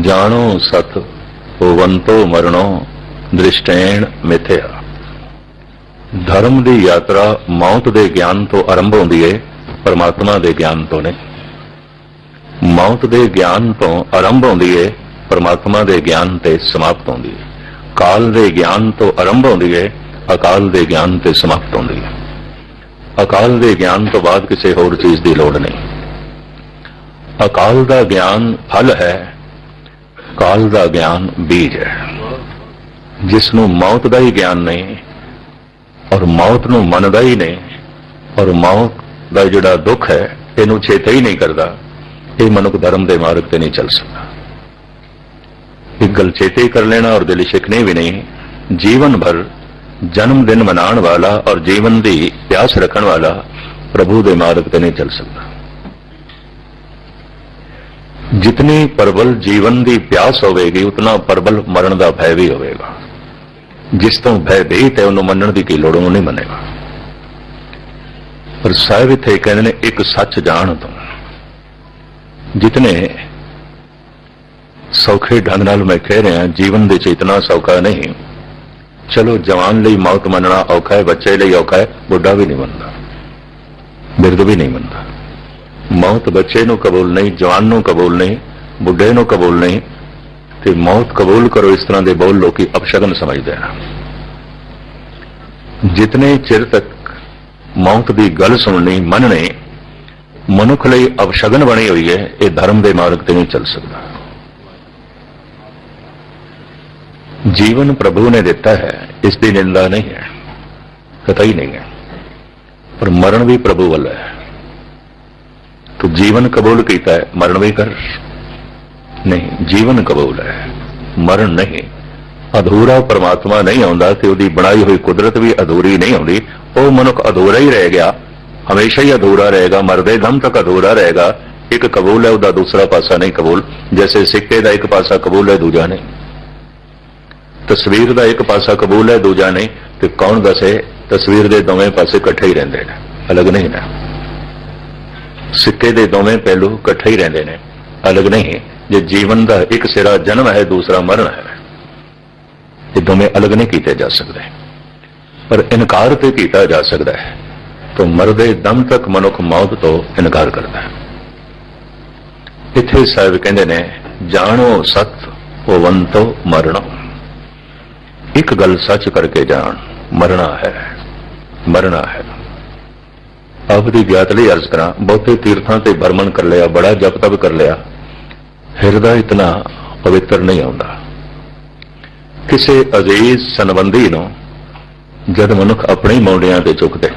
ਜਾਣੋ ਸਤ ਹੋਵੰਤੋ ਮਰਣੋ, ਦ੍ਰਿਸ਼ਟੈਣ ਮਿਥਿਆ। ਧਰਮ ਦੀ ਯਾਤਰਾ ਮੌਤ ਦੇ ਗਿਆਨ ਤੋਂ ਆਰੰਭ ਹੁੰਦੀ ਹੈ ਪਰਮਾਤਮਾ ਦੇ ਗਿਆਨ ਤੋਂ ਨਹੀਂ। ਮੌਤ ਦੇ ਗਿਆਨ ਤੋਂ ਆਰੰਭ ਹੁੰਦੀ ਹੈ ਪਰਮਾਤਮਾ ਦੇ ਗਿਆਨ ਤੇ ਸਮਾਪਤ ਹੁੰਦੀ ਹੈ ਕਾਲ ਦੇ ਗਿਆਨ ਤੋਂ ਆਰੰਭ ਹੁੰਦੀ ਹੈ ਅਕਾਲ ਦੇ ਗਿਆਨ ਤੇ ਸਮਾਪਤ ਹੁੰਦੀ ਹੈ ਅਕਾਲ ਦੇ ਗਿਆਨ ਤੋਂ ਬਾਅਦ ਕਿਸੇ ਹੋਰ ਚੀਜ਼ ਦੀ ਲੋੜ ਨਹੀਂ। ਅਕਾਲ ਦਾ ਗਿਆਨ ਫਲ ਹੈ ਕਾਲ ਦਾ ਗਿਆਨ ਬੀਜ ਹੈ। ਜਿਸ ਨੂੰ ਮੌਤ ਦਾ ਹੀ ਗਿਆਨ ਨਹੀਂ ਔਰ ਮੌਤ ਨੂੰ ਮੰਨਦਾ ਹੀ ਨਹੀਂ ਔਰ ਮੌਤ ਦਾ ਜਿਹੜਾ ਦੁੱਖ ਹੈ, ਇਹਨੂੰ ਚੇਤਾ ਹੀ ਨਹੀਂ ਕਰਦਾ। ਇਹ ਮਨੁੱਖ ਧਰਮ ਦੇ ਮਾਰਗ ਤੇ ਨਹੀਂ ਚੱਲ ਸਕਦਾ। ਇੱਕ ਗੱਲ ਚੇਤੇ ਕਰ ਲੈਣਾ ਔਰ ਦਿਲ ਸ਼ਿਕਨੇ ਵੀ ਨਹੀਂ। ਜੀਵਨ ਭਰ ਜਨਮ ਦਿਨ ਮਨਾਉਣ ਵਾਲਾ ਔਰ ਜੀਵਨ ਦੀ ਪਿਆਸ ਰੱਖਣ ਵਾਲਾ ਪ੍ਰਭੂ ਦੇ ਮਾਰਗ ਤੇ ਨਹੀਂ ਚੱਲ ਸਕਦਾ। ਜਿਤਨੀ ਪ੍ਰਬਲ ਜੀਵਨ ਦੀ ਪਿਆਸ ਹੋਵੇਗੀ, ਉਤਨਾ ਪ੍ਰਬਲ ਮਰਨ ਦਾ ਭੈ ਵੀ ਹੋਵੇਗਾ। ਜਿਸ ਤੋਂ ਭੈ ਭੈਭੀਤ ਹੈ ਉਹਨੂੰ ਮੰਨਣ ਦੀ ਕੀ ਲੋੜ ਉਹਨੂੰ ਨਹੀਂ ਮੰਨੇਗਾ। ਪਰ ਸਾਹਿਬ ਇੱਥੇ ਕਹਿੰਦੇ ਨੇ, ਇੱਕ ਸੱਚ ਜਾਣ ਤੋਂ। ਜਿਤਨੇ ਸੌਖੇ ਢੰਗ ਨਾਲ ਮੈਂ ਕਹਿ ਰਿਹਾ, ਜੀਵਨ ਦੇ ਚ ਇਤਨਾ ਸੌਖਾ ਨਹੀਂ। ਚਲੋ, ਜਵਾਨ ਲਈ ਮੌਤ ਮੰਨਣਾ ਔਖਾ ਹੈ, ਬੱਚੇ ਲਈ ਔਖਾ ਹੈ, ਬੁੱਢਾ ਵੀ ਨਹੀਂ ਮੰਨਦਾ। ਬਿਰਧ ਵੀ ਨਹੀਂ ਮੰਨਦਾ। ਮੌਤ ਬੱਚੇ ਨੂੰ ਕਬੂਲ ਨਹੀਂ, ਜਵਾਨ ਨੂੰ ਕਬੂਲ ਨਹੀਂ, ਬੁੱਢੇ ਨੂੰ ਕਬੂਲ ਨਹੀਂ, ਤੇ ਮੌਤ ਕਬੂਲ ਕਰੋ ਇਸ ਤਰ੍ਹਾਂ ਦੇ ਬੋਲ ਲੋਕੀ ਅਪਸ਼ਗਨ ਸਮਝਦੇ ਹਨ। ਜਿਤਨੇ ਚਿਰ ਤੱਕ ਮੌਤ ਦੀ ਗੱਲ ਸੁਣਨੀ, ਮੰਨਣੀ, ਮਨੁੱਖ ਲਈ ਅਪਸ਼ਗਨ ਬਣੀ ਹੋਈ ਹੈ, ਇਹ ਧਰਮ ਦੇ ਮਾਰਗ ਤੇ ਨਹੀਂ ਚੱਲ ਸਕਦਾ। ਜੀਵਨ ਪ੍ਰਭੂ ਨੇ ਦਿੱਤਾ ਹੈ, ਇਸ ਦੀ ਨਿੰਦਾ ਨਹੀਂ ਹੈ, ਕਤਈ ਨਹੀਂ ਹੈ, ਪਰ ਮਰਨ ਵੀ ਪ੍ਰਭੂ ਵੱਲ ਹੈ। ਤੂੰ ਜੀਵਨ ਕਬੂਲ ਕੀਤਾ ਹੈ ਮਰਨ ਵੀ ਕਰ ਨਹੀਂ ਜੀਵਨ ਕਬੂਲ ਹੈ ਮਰਨ ਨਹੀਂ ਅਧੂਰਾ ਪਰਮਾਤਮਾ ਨਹੀਂ ਆਉਂਦਾ ਤੇ ਉਹਦੀ ਬਣਾਈ ਹੋਈ ਕੁਦਰਤ ਵੀ ਅਧੂਰੀ ਨਹੀਂ ਆਉਂਦੀ ਉਹ ਮਨੁੱਖ ਅਧੂਰਾ ਹੀ ਰਹਿ ਗਿਆ ਹਮੇਸ਼ਾ ਹੀ ਅਧੂਰਾ ਰਹੇਗਾ ਮਰਦੇ ਦਮ ਤੱਕ ਅਧੂਰਾ ਰਹੇਗਾ ਇੱਕ ਕਬੂਲ ਹੈ ਉਹਦਾ ਦੂਸਰਾ ਪਾਸਾ ਨਹੀਂ ਕਬੂਲ ਜੈਸੇ ਸਿੱਕੇ ਦਾ ਇੱਕ ਪਾਸਾ ਕਬੂਲ ਹੈ ਦੂਜਾ ਨਹੀਂ ਤਸਵੀਰ ਦਾ ਇੱਕ ਪਾਸਾ ਕਬੂਲ ਹੈ ਦੂਜਾ ਨਹੀਂ ਤੇ ਕੌਣ ਦੱਸੇ ਤਸਵੀਰ ਦੇ ਦੋਵੇਂ ਪਾਸੇ ਇਕੱਠੇ ਹੀ ਰਹਿੰਦੇ ਨੇ ਅਲੱਗ ਨਹੀਂ ਨੇ ਸਿੱਕੇ ਦੇ ਦੋਵੇਂ ਪਹਿਲੂ ਇਕੱਠੇ ਹੀ ਰਹਿੰਦੇ ਨੇ। ਅਲੱਗ ਨਹੀਂ, ਜੇ ਜੀਵਨ ਦਾ ਇੱਕ ਸਿਰਾ ਜਨਮ ਹੈ, ਦੂਸਰਾ ਮਰਨ ਹੈ। ਇਹ ਦੋਵੇਂ ਅਲੱਗ ਨਹੀਂ ਕੀਤੇ ਜਾ ਸਕਦੇ। ਪਰ ਇਨਕਾਰ ਤੇ ਕੀਤਾ ਜਾ ਸਕਦਾ ਹੈ, ਤਾਂ ਮਰਦੇ ਦਮ ਤੱਕ ਮਨੁੱਖ ਮੌਤ ਤੋਂ ਇਨਕਾਰ ਕਰਦਾ ਹੈ। ਇੱਥੇ ਸਾਹਿਬ ਕਹਿੰਦੇ ਨੇ, ਜਾਣੋ ਸਤ ਹੋਵੰਤੋ ਮਰਣੋ। ਇੱਕ ਗੱਲ ਸੱਚ ਕਰਕੇ ਜਾਣ, ਮਰਨਾ ਹੈ ਮਰਨਾ ਹੈ। ਆਪ ਦੀ ਗਿਆਤ ਲਈ ਅਰਜ਼ ਕਰਾਂ, ਬਹੁਤੇ ਤੀਰਥਾਂ ਤੇ ਭਰਮਣ ਕਰ ਲਿਆ, ਬੜਾ ਜਪ ਤਪ ਕਰ ਲਿਆ। ਹਿਰਦਾ ਇਤਨਾ ਪਵਿੱਤਰ ਨਹੀਂ ਆਉਂਦਾ। ਕਿਸੇ ਅਜ਼ੀਜ਼ ਸੰਬੰਧੀ ਨੂੰ ਜਦ ਮਨੁੱਖ ਆਪਣੇ ਮੌਂਡਿਆਂ ਤੇ ਚੁੱਕਦੇ,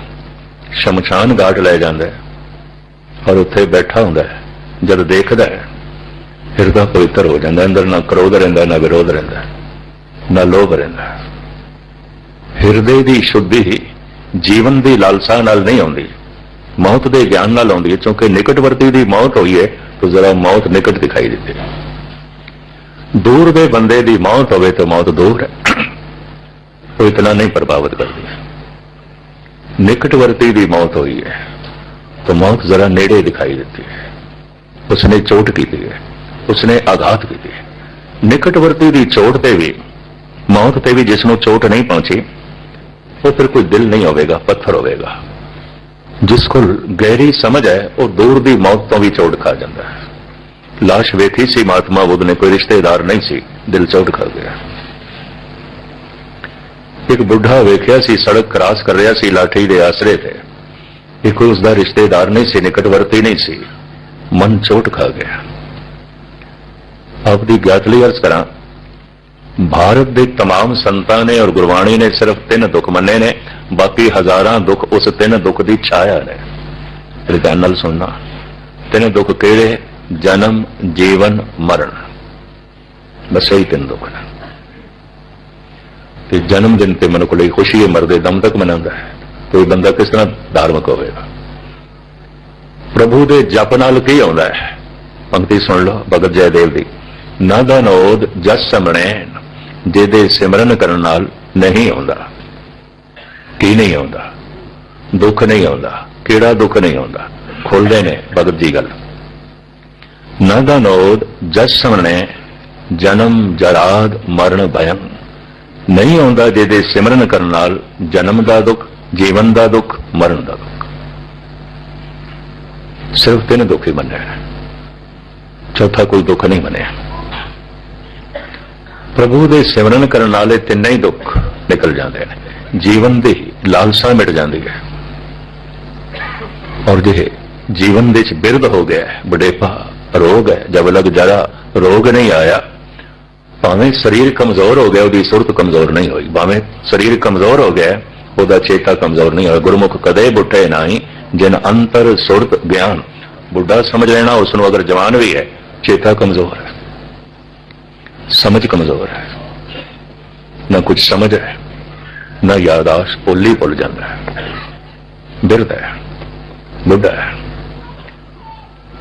ਸ਼ਮਸ਼ਾਨ ਘਾਟ ਲੈ ਜਾਂਦਾ ਹੈ ਔਰ ਉੱਥੇ ਬੈਠਾ ਹੁੰਦਾ ਹੈ, ਜਦ ਦੇਖਦਾ ਹੈ, ਹਿਰਦਾ ਪਵਿੱਤਰ ਹੋ ਜਾਂਦਾ ਅੰਦਰ ਨਾ ਕ੍ਰੋਧ ਰਹਿੰਦਾ, ਨਾ ਵਿਰੋਧ ਰਹਿੰਦਾ, ਨਾ ਲੋਭ ਰਹਿੰਦਾ। ਹਿਰਦੇ ਦੀ ਸ਼ੁੱਧੀ ਜੀਵਨ ਦੀ ਲਾਲਸਾ ਨਾਲ ਨਹੀਂ ਆਉਂਦੀ। ਮੌਤ ਦੇ ਗਿਆਨ ਨਾਲ ਆਉਂਦੀ ਹੈ, ਕਿਉਂਕਿ ਨਿਕਟਵਰਤੀ ਦੀ ਮੌਤ ਹੋਈ ਹੈ, ਤਾਂ ਜ਼ਰਾ ਮੌਤ ਨਿਕਟ ਦਿਖਾਈ ਦਿੰਦੀ ਹੈ ਦੂਰ ਦੇ ਬੰਦੇ ਦੀ ਮੌਤ ਹੋਵੇ ਤਾਂ ਮੌਤ ਦੂਰ ਹੈ। ਉਹ ਇਤਨਾ ਨਹੀਂ ਪ੍ਰਭਾਵਿਤ ਕਰਦੀ। ਨਿਕਟਵਰਤੀ ਦੀ ਮੌਤ ਹੋਈ ਹੈ, ਤਾਂ ਮੌਤ ਜ਼ਰਾ ਨੇੜੇ ਦਿਖਾਈ ਦਿੰਦੀ ਹੈ। ਉਸਨੇ ਚੋਟ ਕੀਤੀ ਹੈ, ਉਸਨੇ ਆਘਾਤ ਕੀਤੀ ਹੈ। ਨਿਕਟਵਰਤੀ ਦੀ ਚੋਟ ਤੇ ਵੀ, ਮੌਤ ਤੇ ਵੀ ਜਿਸ ਨੂੰ ਚੋਟ ਨਹੀਂ ਪਹੁੰਚੀ, ਉਹ ਫਿਰ ਕੋਈ ਦਿਲ ਨਹੀਂ ਹੋਵੇਗਾ, ਪੱਥਰ ਹੋਵੇਗਾ। ਜਿਸ ਕੋਲ ਗਹਿਰੀ ਸਮਝ ਹੈ, ਉਹ ਦੂਰ ਦੀ ਮੌਤ ਤੋਂ ਵੀ ਚੋਟ ਖਾ ਜਾਂਦਾ ਹੈ। ਲਾਸ਼ ਵੇਖੀ ਸੀ, ਮਹਾਤਮਾ ਬੁੱਧ ਨੇ, ਕੋਈ ਰਿਸ਼ਤੇਦਾਰ ਨਹੀਂ ਸੀ, ਦਿਲ ਚੋਟ ਖਾ ਗਿਆ। ਇੱਕ ਬੁੱਢਾ ਵੇਖਿਆ ਸੀ, ਸੜਕ ਕਰਾਸ ਕਰ ਰਿਹਾ ਸੀ, ਲਾਠੀ ਦੇ ਆਸਰੇ ਤੇ। ਇਹ ਕੋਈ ਉਸਦਾ ਰਿਸ਼ਤੇਦਾਰ ਨਹੀਂ ਸੀ, ਨਿਕਟਵਰਤੀ ਨਹੀਂ ਸੀ। ਮਨ ਚੋਟ ਖਾ ਗਿਆ। ਆਪ ਦੀ ਗਿਆਤ ਲਈ ਅਰਜ਼ ਕਰਾਂ ਭਾਰਤ ਦੇ तमाम ਸੰਤਾਂ ਨੇ ਔਰ ਗੁਰਬਾਣੀ ਨੇ ਸਿਰਫ ਤਿੰਨ ਦੁੱਖ ਮੰਨੇ ਨੇ ਬਾਕੀ ਹਜ਼ਾਰਾਂ ਦੁੱਖ ਉਸ ਤਿੰਨ ਦੁੱਖ ਦੀ ਛਾਇਆ ਨੇ ਤੇ ਧਿਆਨ ਨਾਲ ਸੁਣਨਾ ਤਿੰਨ ਦੁੱਖ ਕਿਹੜੇ ਜਨਮ ਜੀਵਨ ਮਰਨ ਬਸ ਇਹੀ ਤਿੰਨ ਦੁੱਖ ਨੇ ਤੇ ਜਨਮ ਦਿਨ ਤੇ ਮਨੁੱਖ ਲਈ ਖੁਸ਼ੀ ਹੈ ਮਰਦੇ ਦਮ ਤੱਕ ਮਨਾਉਂਦਾ ਹੈ ਕੋਈ ਬੰਦਾ ਕਿਸ ਤਰ੍ਹਾਂ ਧਾਰਮਿਕ ਹੋਵੇਗਾ ਪ੍ਰਭੂ ਦੇ ਜਪ ਨਾਲ ਕੀ ਆਉਂਦਾ ਹੈ ਪੰਕਤੀ ਸੁਣ ਲਓ ਭਗਤ ਜੈਦੇਵ ਦੀ ਨਾ ਦਾ ਨੋਦ ਜਸ ਸਮਣੈਣ ਜਿਹਦੇ ਸਿਮਰਨ ਕਰਨ ਨਾਲ ਨਹੀਂ ਆਉਂਦਾ, ਕੀ ਨਹੀਂ ਆਉਂਦਾ, ਦੁੱਖ ਨਹੀਂ ਆਉਂਦਾ, ਕਿਹੜਾ ਦੁੱਖ ਨਹੀਂ ਆਉਂਦਾ ਖੁੱਲਦੇ ਨੇ ਭਗਤ ਜੀ ਗੱਲ। ਨਾ ਦਾ ਨੋਦ ਜਸ ਸਮਣੇ ਜਨਮ ਜਰਾਦ ਮਰਨ ਭਯੰ। ਨਹੀਂ ਆਉਂਦਾ ਜਿਹਦੇ ਸਿਮਰਨ ਕਰਨ ਨਾਲ ਜਨਮ ਦਾ ਦੁੱਖ, ਜੀਵਨ ਦਾ ਦੁੱਖ, ਮਰਨ ਦਾ ਦੁੱਖ। ਸਿਰਫ ਤਿੰਨ ਦੁੱਖ ਹੀ ਮੰਨਿਆ ਚੌਥਾ ਕੋਈ ਦੁੱਖ ਨਹੀਂ ਮੰਨਿਆ। ਪ੍ਰਭੂ ਦੇ ਸਿਮਰਨ ਕਰਨ ਵਾਲੇ ਤਿੰਨੇ ਹੀ ਦੁੱਖ ਨਿਕਲ ਜਾਂਦੇ ਨੇ। ਜੀਵਨ ਦੀ ਲਾਲਸਾ ਮਿਟ ਜਾਂਦੀ ਹੈ। ਔਰ ਜੇ ਜੀਵਨ ਦੇ ਵਿੱਚ ਬਿਰਧ ਹੋ ਗਿਆ ਹੈ, ਬੁਢੇਪਾ ਰੋਗ ਹੈ ਜਬ ਲਗ ਜਰਾ ਰੋਗ ਨਹੀਂ ਆਇਆ ਭਾਵੇਂ ਸਰੀਰ ਕਮਜ਼ੋਰ ਹੋ ਗਿਆ ਉਹਦੀ ਸੁਰਤ ਕਮਜ਼ੋਰ ਨਹੀਂ ਹੋਈ ਭਾਵੇਂ ਸਰੀਰ ਕਮਜ਼ੋਰ ਹੋ ਗਿਆ ਉਹਦਾ ਚੇਤਾ ਕਮਜ਼ੋਰ ਨਹੀਂ ਹੋਇਆ ਗੁਰਮੁਖ ਕਦੇ ਬੁੱਠੇ ਨਹੀਂ ਜਿਨ ਅੰਤਰ ਸੁਰਤ ਗਿਆਨ ਬੁੱਢਾ ਸਮਝ ਲੈਣਾ ਉਸ ਨੂੰ ਅਗਰ ਜਵਾਨ ਵੀ ਹੈ ਚੇਤਾ ਕਮਜ਼ੋਰ ਹੈ। ਸਮਝ ਕਮਜ਼ੋਰ ਹੈ। ਨਾ ਕੁਝ ਸਮਝ ਹੈ, ਨਾ ਯਾਦਾਸ਼ ਭੁੱਲੀ ਭੁੱਲ ਜਾਂਦਾ ਹੈ। ਬਿਰਧ ਹੈ, ਬੁੱਢਾ ਹੈ।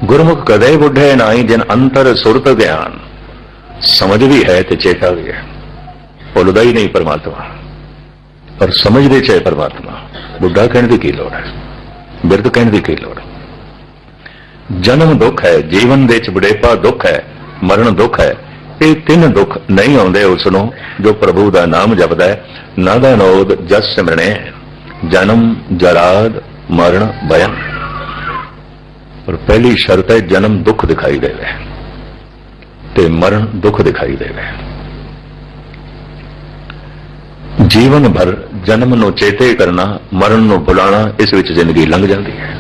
ਗੁਰਮੁਖ ਕਦੇ ਬੁੱਢੇ ਨਹੀਂ, ਜਿਨ ਅੰਤਰ ਸੁਰਤ ਗਿਆਨ। ਸਮਝ ਵੀ ਹੈ ਤੇ ਚੇਤਾ ਵੀ ਹੈ। ਭੁੱਲਦਾ ਹੀ ਨਹੀਂ ਪਰਮਾਤਮਾ। ਪਰ ਸਮਝਦੇ ਚਾਹੇ ਪਰਮਾਤਮਾ। ਬੁੱਢਾ ਕਹਿਣ ਦੀ ਕੀ ਲੋੜ ਹੈ? ਬਿਰਧ ਕਹਿਣ ਦੀ ਕੀ ਲੋੜ? ਹੈ? ਜਨਮ ਦੁੱਖ ਹੈ, ਜੀਵਨ ਦੇ ਵਿੱਚ ਬੁਢੇਪਾ ਦੁੱਖ ਹੈ, ਮਰਨ ਦੁੱਖ ਹੈ। ਇਹ ਤਿੰਨ ਦੁੱਖ ਨਹੀਂ ਆਉਂਦੇ ਉਸ ਨੂੰ, ਜੋ ਪ੍ਰਭੂ ਦਾ ਨਾਮ ਜਪਦਾ ਹੈ। ਨਾਦਾ ਨੋਦ ਜਸ ਸਿਮਰਣੇ ਜਨਮ, ਜਰਾਦ, ਮਰਨ ਭਯੰ ਪਰ ਪਹਿਲੀ ਸ਼ਰਤ ਹੈ, ਜਨਮ ਦੁੱਖ ਦਿਖਾਈ ਦੇਵੇ ਤੇ ਮਰਨ ਦੁੱਖ ਦਿਖਾਈ ਦੇਵੇ। ਜੀਵਨ ਭਰ ਜਨਮ ਨੂੰ ਚੇਤੇ ਕਰਨਾ, ਮਰਨ ਨੂੰ ਭੁਲਾਣਾ ਇਸ ਵਿੱਚ ਜ਼ਿੰਦਗੀ ਲੰਘ ਜਾਂਦੀ ਹੈ।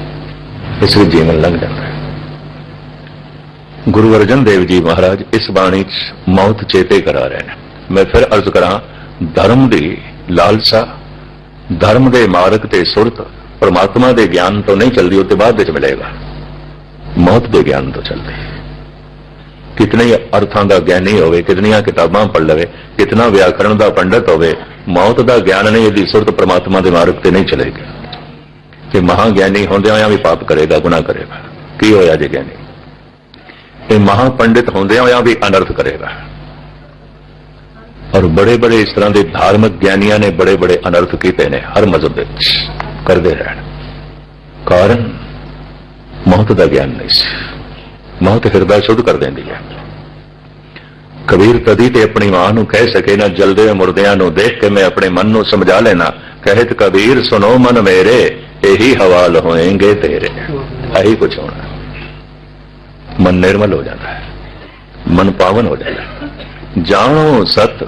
ਇਸ ਵਿੱਚ ਜੀਵਨ ਲੰਘ ਜਾਂਦਾ ਹੈ। ਗੁਰੂ ਅਰਜਨ ਦੇਵ ਜੀ ਮਹਾਰਾਜ ਇਸ ਬਾਣੀ 'ਚ ਮੌਤ ਚੇਤੇ ਕਰਾ ਰਹੇ ਨੇ। ਮੈਂ ਫਿਰ ਅਰਜ਼ ਕਰਾਂ, ਧਰਮ ਦੀ ਲਾਲਸਾ, ਧਰਮ ਦੇ ਮਾਰਗ ਤੇ ਸੁਰਤ, ਪਰਮਾਤਮਾ ਦੇ ਗਿਆਨ ਤੋਂ ਨਹੀਂ ਚੱਲਦੀ, ਉਹ ਤੇ ਬਾਅਦ ਵਿੱਚ ਮਿਲੇਗਾ। ਮੌਤ ਦੇ ਗਿਆਨ ਤੋਂ ਚੱਲਦੀ। ਹੈ ਕਿਤਨੇ ਅਰਥਾਂ ਦਾ ਗਿਆਨੀ ਹੋਵੇ, ਕਿਤਨੀਆਂ ਕਿਤਾਬਾਂ ਪੜ੍ਹ ਲਵੇ, ਕਿਤਨਾ ਵਿਆਕਰਣ ਦਾ ਪੰਡਤ ਹੋਵੇ, ਮੌਤ ਦਾ ਗਿਆਨ ਨਹੀਂ, ਇਹਦੀ ਸੁਰਤ ਪਰਮਾਤਮਾ ਦੇ ਮਾਰਗ ਤੇ ਨਹੀਂ ਚਲੇਗੀ। ਤੇ ਮਹਾ ਗਿਆਨੀ ਹੁੰਦਿਆਂ ਹੋਇਆਂ ਵੀ ਪਾਪ ਕਰੇਗਾ, ਗੁਨਾਹ ਕਰੇਗਾ। ਕੀ ਹੋਇਆ ਜੇ ਗਿਆਨੀ? ਇਹ ਮਹਾ ਪੰਡਿਤ ਹੁੰਦਿਆਂ ਹੋਇਆਂ ਵੀ ਅਨਰਥ ਕਰੇਗਾ। ਔਰ ਬੜੇ ਬੜੇ ਇਸ ਤਰ੍ਹਾਂ ਦੇ ਧਾਰਮਿਕ ਗਿਆਨੀਆਂ ਨੇ ਬੜੇ ਬੜੇ ਅਨਰਥ ਕੀਤੇ ਨੇ ਹਰ ਮਜ਼ਹਬ ਵਿੱਚ। ਕਰਦੇ ਰਹਿਣ। ਕਾਰਨ, ਮੌਤ ਦਾ ਗਿਆਨ ਨਹੀਂ ਸੀ। ਮੌਤ ਹਿਰਦਾ ਸ਼ੁੱਧ ਕਰ ਦਿੰਦੀ ਹੈ। ਕਬੀਰ ਕਦੀ ਤੇ ਆਪਣੀ ਮਾਂ ਨੂੰ ਕਹਿ ਸਕੇ, ਨਾ ਜਲਦੇ ਮੁਰਦਿਆਂ ਨੂੰ ਦੇਖ ਕੇ ਮੈਂ ਆਪਣੇ ਮਨ ਨੂੰ ਸਮਝਾ ਲੈਣਾ। ਕਹਿਤ ਕਬੀਰ ਸੁਨੋ ਮਨ ਮੇਰੇ, ਇਹੀ ਹਵਾਲ ਹੋਏਗੇ ਤੇਰੇ। ਇਹੀ ਕੁਛ ਹੋਣਾ। ਮਨ ਨਿਰਮਲ ਹੋ ਜਾਂਦਾ ਹੈ, ਮਨ ਪਾਵਨ ਹੋ ਜਾਂਦਾ ਹੈ। ਜਾਣੋ ਸਤ,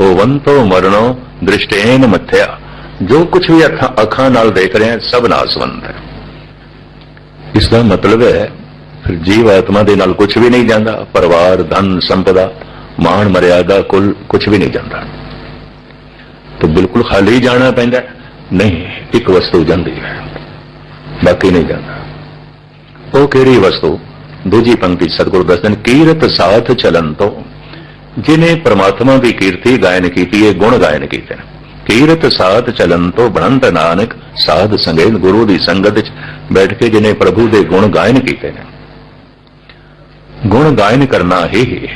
ਹੋਵੰਤੋ ਮਰਨੋ ਦ੍ਰਿਸ਼ਟੇਨ ਮਥਿਆ। ਜੋ ਕੁਝ ਵੀ ਅੱਖਾਂ ਅੱਖਾਂ ਨਾਲ ਦੇਖ ਰਹੇ ਹਾਂ, ਸਭ ਨਾਸਵੰਤ ਹੈ। ਇਸ ਦਾ ਮਤਲਬ ਹੈ, ਫਿਰ ਜੀਵ ਆਤਮਾ ਦੇ ਨਾਲ ਕੁਝ ਵੀ ਨਹੀਂ ਜਾਂਦਾ, ਪਰਿਵਾਰ, ਧਨ, ਸੰਪਦਾ, ਮਾਣ, ਮਰਿਆਦਾ, ਕੁਲ ਕੁਝ ਵੀ ਨਹੀਂ ਜਾਂਦਾ। ਤਾਂ ਬਿਲਕੁਲ ਖਾਲੀ ਜਾਣਾ ਪੈਂਦਾ ਨਹੀਂ, ਇੱਕ ਵਸਤੂ ਜਾਂਦੀ ਹੈ, ਬਾਕੀ ਨਹੀਂ ਜਾਂਦਾ। ਉਹ ਕਿਹੜੀ ਵਸਤੂ? ਦੂਜੀ ਪੰਕਤੀ ਸਤਿਗੁਰੂ ਦੱਸਦੇ ਨੇ, ਕੀਰਤ ਸਾਥ ਚਲਨ ਤੋਂ। ਜਿਨੇ ਪ੍ਰਮਾਤਮਾ ਦੀ ਕੀਰਤੀ ਗਾਇਨ ਕੀਤੀ ਹੈ ਗੁਣ ਗਾਇਨ ਕੀਤੇ ਨੇ। ਕੀਰਤ ਸਾਥ ਚਲਨ ਤੋਂ ਬਣੰਤ ਨਾਨਕ, ਸਾਧ ਸੰਗੇਤ ਗੁਰੂ ਦੀ ਸੰਗਤ ਵਿੱਚ ਬੈਠ ਕੇ ਜਿਨੇ ਪ੍ਰਭੂ ਦੇ ਗੁਣ ਗਾਇਨ ਕੀਤੇ ਨੇ। ਗੁਣ ਗਾਇਨ ਕਰਨਾ ਹੀ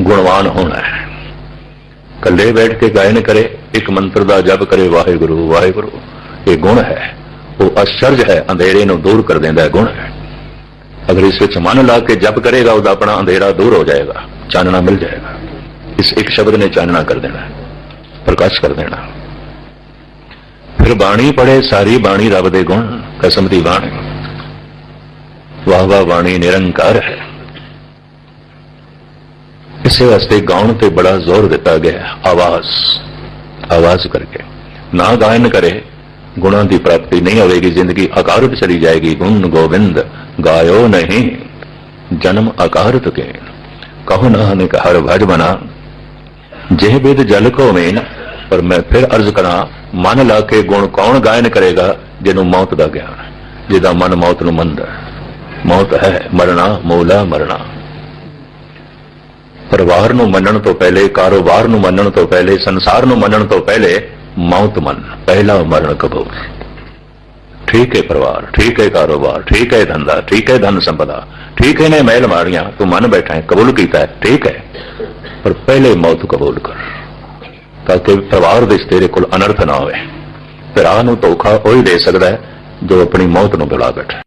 ਗੁਣਵਾਨ ਹੋਣਾ ਹੈ। ਕੱਲੇ ਬੈਠ ਕੇ ਗਾਇਨ ਕਰੇ, ਇੱਕ ਮੰਤਰ ਦਾ ਜਪ ਕਰੇ, ਵਾਹਿਗੁਰੂ ਵਾਹਿਗੁਰੂ, ਇਹ ਗੁਣ ਹੈ। ਉਹ ਅਸ਼ਰਜ ਹੈ, ਅੰਧੇਰੇ ਨੂੰ ਦੂਰ ਕਰ ਦਿੰਦਾ ਹੈ, ਗੁਣ ਹੈ। ਅਗਰ ਇਸ ਵਿੱਚ ਮਨ ਲਾ ਕੇ ਜਪ ਕਰੇਗਾ ਉਹਦਾ ਆਪਣਾ ਅੰਧੇਰਾ ਦੂਰ ਹੋ ਜਾਏਗਾ ਚਾਨਣਾ ਮਿਲ ਜਾਏਗਾ ਇਸ ਇੱਕ ਸ਼ਬਦ ਨੇ ਚਾਨਣਾ ਕਰ ਦੇਣਾ ਹੈ, ਪ੍ਰਕਾਸ਼ ਕਰ ਦੇਣਾ ਫਿਰ ਬਾਣੀ ਪੜੇ ਸਾਰੀ ਬਾਣੀ ਰੱਬ ਦੇ ਗੁਣ ਕਸਮ ਦੀ ਬਾਣੀ ਵਾਹ ਵਾਹ ਬਾਣੀ ਨਿਰੰਕਾਰ ਹੈ ਇਸੇ ਵਾਸਤੇ ਗਾਉਣ ਤੇ ਬੜਾ ਜ਼ੋਰ ਦਿੱਤਾ ਗਿਆ ਹੈ, ਆਵਾਜ਼ ਆਵਾਜ਼ ਕਰਕੇ ਨਾ ਗਾਇਨ ਕਰੇ ਗੁਣਾਂ ਦੀ ਪ੍ਰਾਪਤੀ ਨਹੀਂ ਹੋਵੇਗੀ, ਜ਼ਿੰਦਗੀ ਅਕਾਰਤ ਚਲੀ ਜਾਏਗੀ। ਗੁਣ ਗੋਬਿੰਦ, ਗਾਇਓ ਨਹੀਂ, ਜਨਮ ਅਕਾਰਤ ਕੇ। ਕਹੋ ਨਾਨਕ, ਹਰ ਭਜ ਬਨਾ ਜਿਹ ਬਿਦ ਜਲ ਕੋ ਮੇਨ ਪਰ ਮੈਂ ਫਿਰ ਅਰਜ਼ ਕਰਾਂ, ਮਨ ਲਾ ਕੇ ਗੁਣ ਕੌਣ ਗਾਇਨ ਕਰੇਗਾ, ਜਿਹਨੂੰ ਮੌਤ ਦਾ ਗਿਆਨ, ਜਿਹਦਾ ਮਨ ਮੌਤ ਨੂੰ ਮੰਨਦਾ। ਮੌਤ ਹੈ ਮਰਨਾ, ਮੂਲਾ ਮਰਨਾ। ਪਰਿਵਾਰ ਨੂੰ ਮੰਨਣ ਤੋਂ ਪਹਿਲੇ, ਕਾਰੋਬਾਰ ਨੂੰ ਮੰਨਣ ਤੋਂ ਪਹਿਲੇ, ਸੰਸਾਰ ਨੂੰ ਮੰਨਣ ਤੋਂ ਪਹਿਲੇ ਮੌਤ ਮੰਨ, ਪਹਿਲਾ ਮਰਨ ਕਬੂਲ ਠੀਕ ਹੈ ਪਰਿਵਾਰ, ਠੀਕ ਹੈ ਕਾਰੋਬਾਰ, ਠੀਕ ਹੈ ਧੰਦਾ, ਠੀਕ ਹੈ ਧਨ ਸੰਪਦਾ, ਠੀਕ ਹੈ ਨੇ ਮਹਿਲ ਮਾਰੀਆਂ, ਤੂੰ ਮੰਨ ਬੈਠਾ ਹੈ, ਕਬੂਲ ਕੀਤਾ ਹੈ, ਠੀਕ ਹੈ। ਪਰ ਪਹਿਲੇ ਮੌਤ ਕਬੂਲ ਕਰ, ਤਾਂ ਕਿ ਪਰਿਵਾਰ ਦੇ ਤੇਰੇ ਕੋਲ ਅਨਰਥ ਨਾ ਹੋਵੇ ਭਰਾ ਨੂੰ ਧੋਖਾ ਉਹੀ ਦੇ ਸਕਦਾ ਹੈ, ਜੋ ਆਪਣੀ ਮੌਤ ਨੂੰ ਬੁਲਾ ਬੈਠਾ